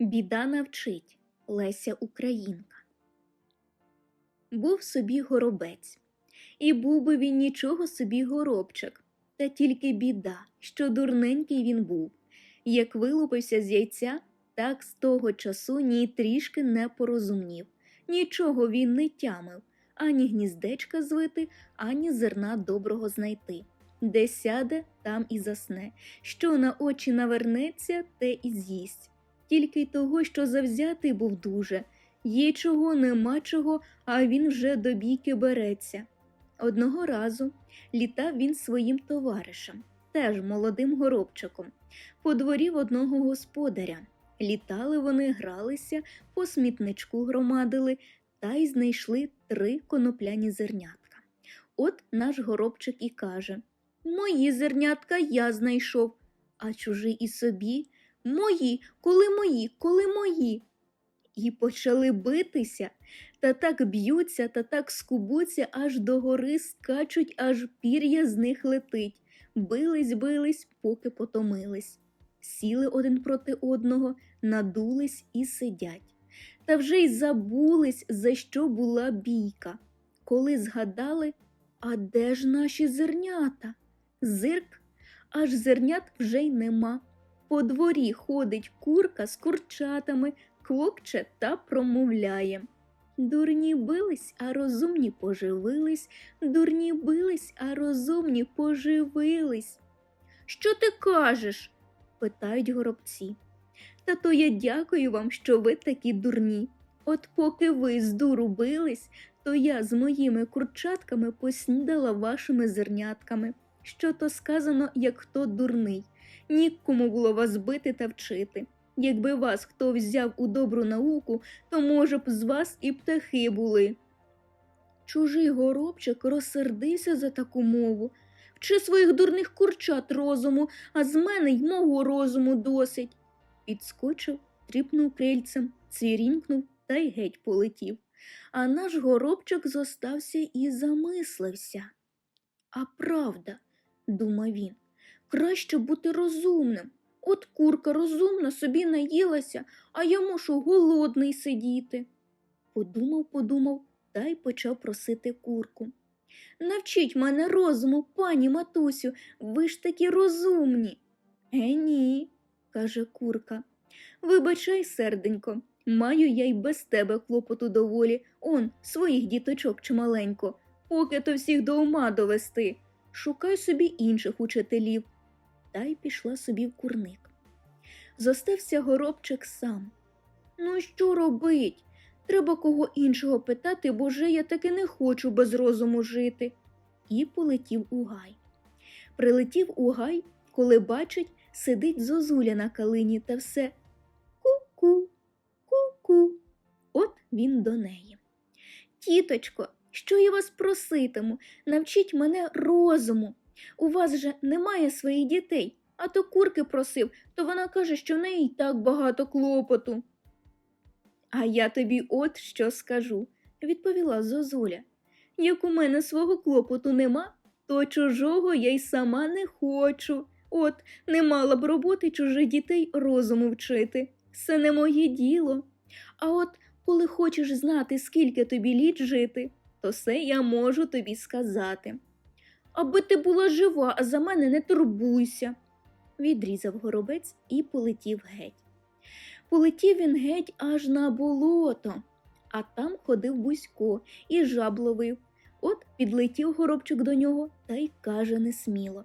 Біда навчить Леся Українка. Був собі горобець, і був би він нічого собі горобчик, та тільки біда, що дурненький він був. Як вилупився з яйця, так з того часу ні трішки не порозумнів. Нічого він не тямив, ані гніздечка звити, ані зерна доброго знайти. Де сяде, там і засне, що на очі навернеться, те і з'їсть. Тільки й того, що завзятий був дуже. Є чого, нема чого, а він вже до бійки береться. Одного разу літав він своїм товаришем, теж молодим горобчиком, по дворі одного господаря. Літали вони, гралися, по смітничку громадили та й знайшли три конопляні зернятка. От наш горобчик і каже Мої зернятка я знайшов, а чужий і собі Мої, коли мої, коли мої. І почали битися, та так б'ються, та так скубуться, аж до гори скачуть, аж пір'я з них летить. Бились, бились, поки потомились. Сіли один проти одного, надулись і сидять. Та вже й забулись, за що була бійка. Коли згадали, а де ж наші зернята? Зирк, аж зернят вже й нема. По дворі ходить курка з курчатами, квокче та промовляє. Дурні бились, а розумні поживились, дурні бились, а розумні поживились. Що ти кажеш? питають горобці. Та то я дякую вам, що ви такі дурні. От поки ви з дуру бились, то я з моїми курчатками поснідала вашими зернятками. Що то сказано, як хто дурний. Нікому було вас бити та вчити. Якби вас хто взяв у добру науку, то, може б, з вас і птахи були. Чужий горобчик розсердився за таку мову. Вчи своїх дурних курчат розуму, а з мене й мого розуму досить. Підскочив, тріпнув крильцем, цвірінькнув та й геть полетів. А наш горобчик зостався і замислився. А правда, думав він, краще бути розумним. От курка розумна собі наїлася, а я мушу голодний сидіти. Подумав, подумав та й почав просити курку. Навчіть мене розуму, пані матусю, ви ж такі розумні. Е, ні, каже курка. Вибачай, серденько, маю я й без тебе клопоту доволі, он своїх діточок чималенько, поки то всіх до ума довести. Шукай собі інших учителів. Та й пішла собі в курник. Зостався горобчик сам. Ну, що робить? Треба кого іншого питати, бо же я таки не хочу без розуму жити. І полетів у гай. Прилетів у гай, коли бачить, сидить зозуля на калині та все ку-ку, ку-ку. От він до неї. Тіточко, що я вас проситиму, навчіть мене розуму. У вас же немає своїх дітей, а то курки просив, то вона каже, що в неї так багато клопоту. А я тобі от що скажу, відповіла Зозуля. Як у мене свого клопоту нема, то чужого я й сама не хочу. От не мала б роботи чужих дітей розуму вчити. Це не моє діло. А от коли хочеш знати, скільки тобі літ жити, то все я можу тобі сказати. Аби ти була жива, а за мене не турбуйся, відрізав горобець і полетів геть. Полетів він геть аж на болото, а там ходив Бузько і жаб ловив. От підлетів горобчик до нього та й каже несміло.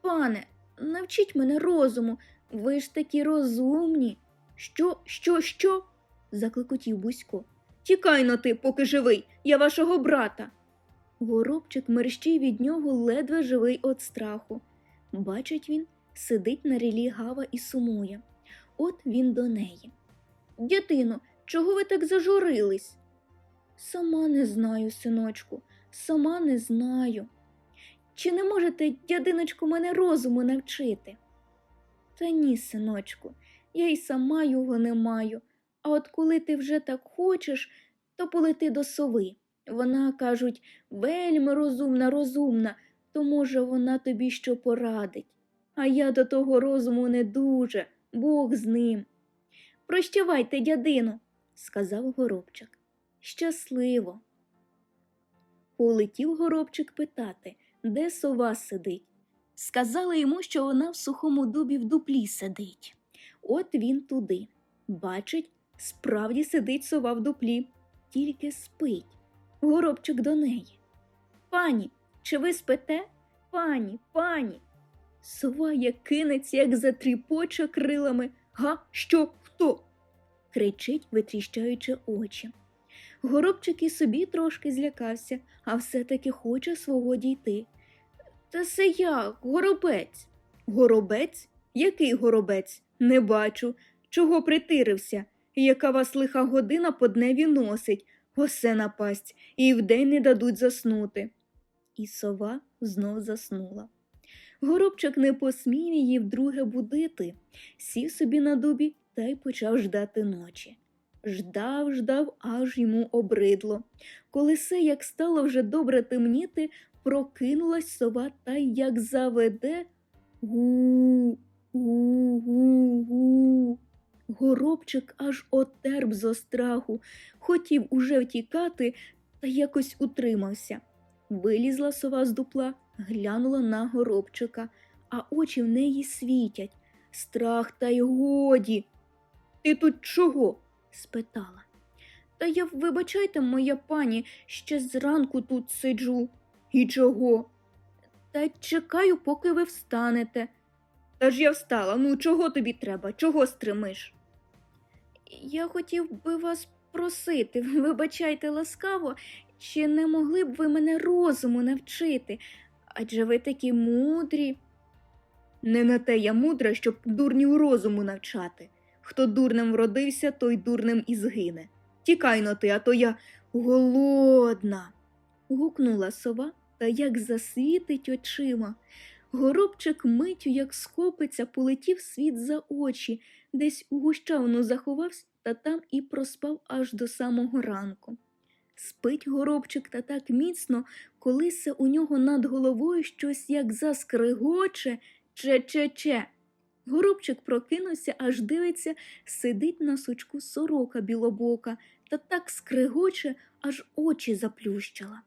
Пане, навчіть мене розуму, ви ж такі розумні. Що, що, що? закликотів Бузько. Тікай но ти, поки живий, я вашого брата. Горобчик мерщій від нього ледве живий від страху. Бачить він, сидить на рілі гава і сумує. От він до неї. Дятино, чого ви так зажурились? Сама не знаю, синочку, сама не знаю. Чи не можете, дядиночку, мене розуму навчити? Та ні, синочку, я й сама його не маю. А от коли ти вже так хочеш, то полети до сови. Вона, кажуть, вельми розумна, розумна, то, може, вона тобі що порадить. А я до того розуму не дуже, Бог з ним. Прощавайте, дядину, сказав горобчик. Щасливо. Полетів горобчик питати, де сова сидить. Сказали йому, що вона в сухому дубі в дуплі сидить. От він туди. Бачить, справді сидить сова в дуплі, тільки спить. Горобчик до неї. Пані, чи ви спите? Пані, пані. Сова як кинеться, як затріпоче крилами. Га, що, хто? кричить, витріщаючи очі. Горобчик і собі трошки злякався, а все-таки хоче свого дійти. Та це я, горобець. Горобець? Який горобець? Не бачу. Чого притирився? Яка вас лиха година по дневі носить? Осе напасть, і вдень не дадуть заснути. І сова знов заснула. Горобчик не посмів її вдруге будити, сів собі на дубі та й почав ждати ночі. Ждав, ждав, аж йому обридло. Коли се, як стало вже добре темніти, прокинулась сова та як заведе гу, гу, гу, гу. Горобчик аж отерп зо страху, хотів уже втікати, та якось утримався. Вилізла сова з дупла, глянула на горобчика, а очі в неї світять. Страх та й годі. Ти тут чого? спитала. Та я, вибачайте, моя пані, ще зранку тут сиджу. І чого? Та чекаю, поки ви встанете. Та ж я встала, ну чого тобі треба? Чого стримиш? Я хотів би вас просити, вибачайте ласкаво, чи не могли б ви мене розуму навчити? Адже ви такі мудрі. Не на те я мудра, щоб дурнів розуму навчати. Хто дурним вродився, той дурним і згине. Тікай но ти, а то я голодна. гукнула сова та як засвітить очима. Горобчик миттю, як скопиться, полетів світ за очі, десь у гущавину заховався та там і проспав аж до самого ранку. Спить горобчик та так міцно, колися у нього над головою щось як заскригоче, че-че-че. Горобчик прокинувся, аж дивиться, сидить на сучку сорока білобока та так скригоче, аж очі заплющила.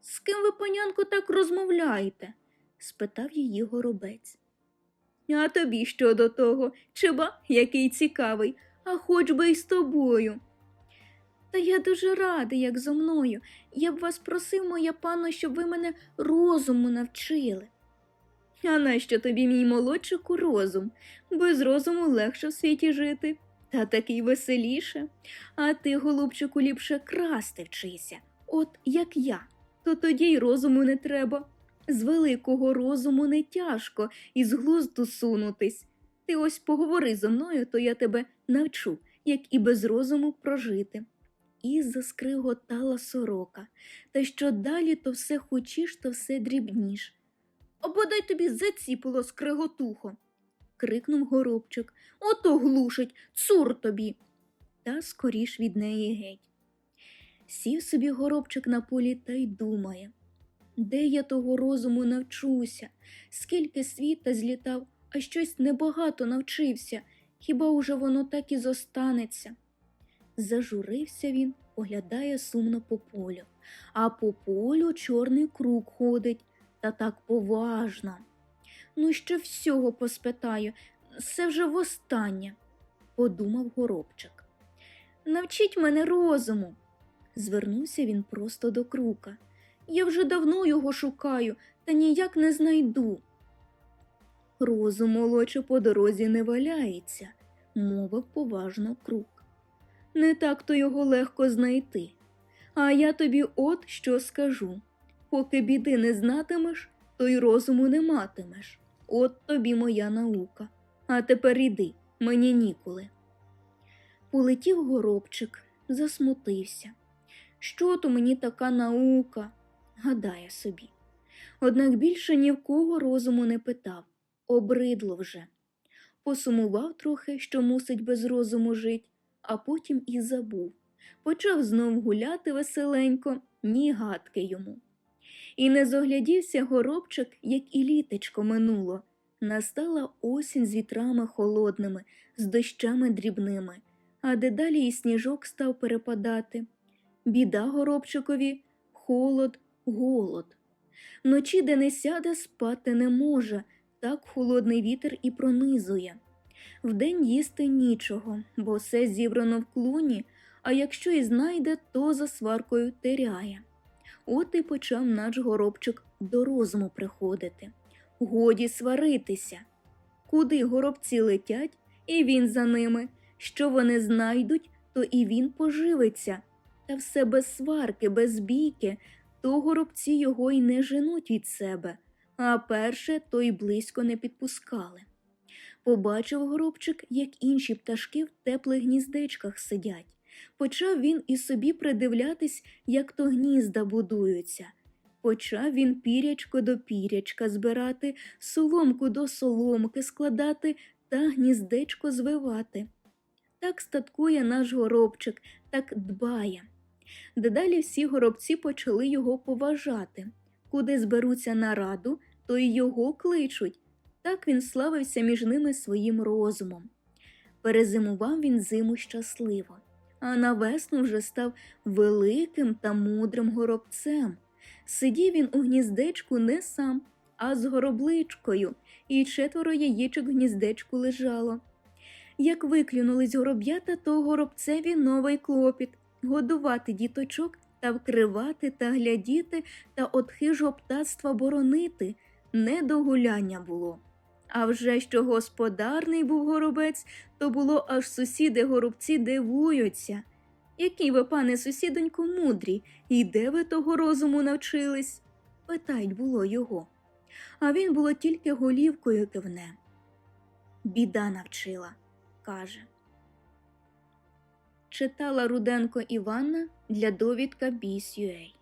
З ким ви, панянко, так розмовляєте? Спитав її горобець. А тобі що до того? Чиба, який цікавий, а хоч би й з тобою. Та я дуже радий, як зо мною. Я б вас просив, моя панно, щоб ви мене розуму навчили. А нащо тобі, мій молодчику, розум? Без розуму легше в світі жити, та такий веселіше. А ти, голубчику, ліпше красти вчися, от як я, то тоді й розуму не треба. З великого розуму не тяжко і з глузду сунутись. Ти ось поговори зо мною, то я тебе навчу, як і без розуму прожити. І заскриготала сорока, та що далі, то все хочеш, то все дрібніш. Ободай тобі заціпило скриготухо. крикнув горобчик. Ото глушить, цур тобі. Та скоріш від неї геть. Сів собі горобчик на полі та й думає. Де я того розуму навчуся, скільки світа злітав, а щось небагато навчився, хіба уже воно так і зостанеться. Зажурився він, оглядає сумно по полю, а по полю чорний круг ходить, та так поважно. Ну, ще всього поспитаю, це вже востаннє, подумав горобчик. Навчіть мене розуму. Звернувся він просто до крука. Я вже давно його шукаю, та ніяк не знайду. Розум молодше по дорозі не валяється, мовив поважно крук. Не так то його легко знайти. А я тобі от що скажу поки біди не знатимеш, то й розуму не матимеш. От тобі моя наука. А тепер іди, мені ніколи. Полетів горобчик, засмутився. Що то мені така наука? Гадає собі. Однак більше ні в кого розуму не питав, обридло вже. Посумував трохи, що мусить без розуму жить, а потім і забув. Почав знов гуляти веселенько, ні гадки йому. І не зоглядівся горобчик, як і літечко минуло. Настала осінь з вітрами холодними, з дощами дрібними, а дедалі і сніжок став перепадати. Біда горобчикові, холод, голод. Вночі, де не сяде, спати не може, так холодний вітер і пронизує. Вдень їсти нічого, бо все зібрано в клуні, а якщо і знайде, то за сваркою теряє. От і почав наш горобчик до розуму приходити. Годі сваритися. Куди горобці летять, і він за ними. Що вони знайдуть, то і він поживиться. Та все без сварки, без бійки, то горобці його й не женуть від себе, а перше то й близько не підпускали. Побачив горобчик, як інші пташки в теплих гніздечках сидять. Почав він і собі придивлятись, як то гнізда будуються. Почав він пірячко до пірячка збирати, соломку до соломки складати та гніздечко звивати. Так статкує наш горобчик, так дбає. Дедалі всі горобці почали його поважати. Куди зберуться на раду, то й його кличуть. Так він славився між ними своїм розумом. Перезимував він зиму щасливо, а на весну вже став великим та мудрим горобцем. Сидів він у гніздечку не сам, а з горобличкою, і четверо яєчок гніздечку лежало. Як виклюнулись гороб'ята, то горобцеві новий клопіт годувати діточок та вкривати та глядіти та от хижого птацтва боронити не до гуляння було. А вже що господарний був горобець, то було аж сусіди горобці дивуються. Які ви, пане сусідонько, мудрі, і де ви того розуму навчились? питають було його. А він було тільки голівкою кивне. Біда навчила, каже. Читала Руденко Іванна для довідка Біс.UA